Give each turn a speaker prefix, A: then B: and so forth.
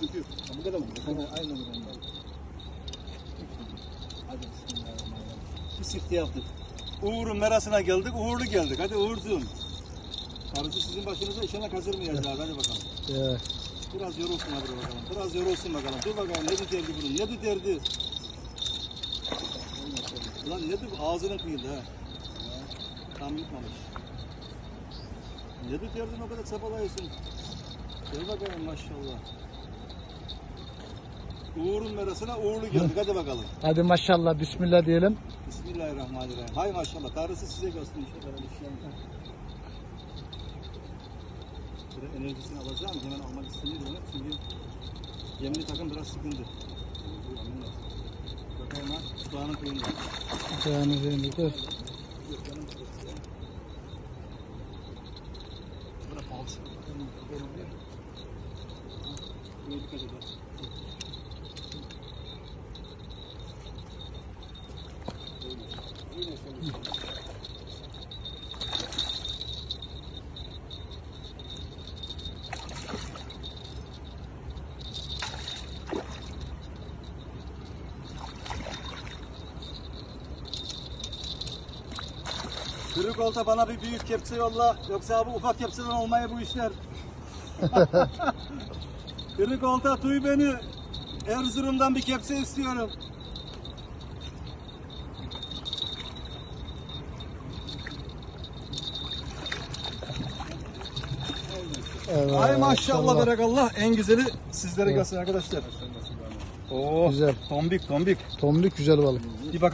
A: Sıkıntı yok. Bu kadar mı? Aynen aynen. Hadi bismillahirrahmanirrahim. Bir sifte yaptık. Uğur'un merasına geldik, uğurlu geldik. Hadi uğurcuğum. Karısı sizin başınıza işine kazırmayacağız. Hadi bakalım.
B: Evet.
A: Biraz yorulsun hadi bakalım. Biraz yorulsun bakalım. Dur bakalım ne derdi bunun? Ne derdi? Ulan ne dur ağzının kıyıldı ha. Tam yutmamış. Ne derdin o kadar çabalıyorsun? Gel bakalım maşallah. Uğur'un merasına uğurlu geldik. Hadi bakalım.
B: Hadi maşallah bismillah diyelim.
A: Bismillahirrahmanirrahim. Hay maşallah. Darısı size gelsin inşallah. Böyle enerjisini alacağım. Hemen almak istemiyorum. Çünkü yemli takım biraz sıkıntı. Bakalım ha. Kulağının kıyında.
B: Yani benim dur.
A: Bırak alsın. Buraya dikkat et. Kırık olta bana bir büyük kepçe yolla. Yoksa bu ufak kepçeden olmaya bu işler. Kırık olta duy beni. Erzurum'dan bir kepçe istiyorum.
B: Evet,
A: Ay maşallah barakallah. En güzeli sizlere gelsin arkadaşlar. Oo,
B: Güzel.
A: tombik tombik.
B: Tombik güzel balık.
A: Bir bakalım.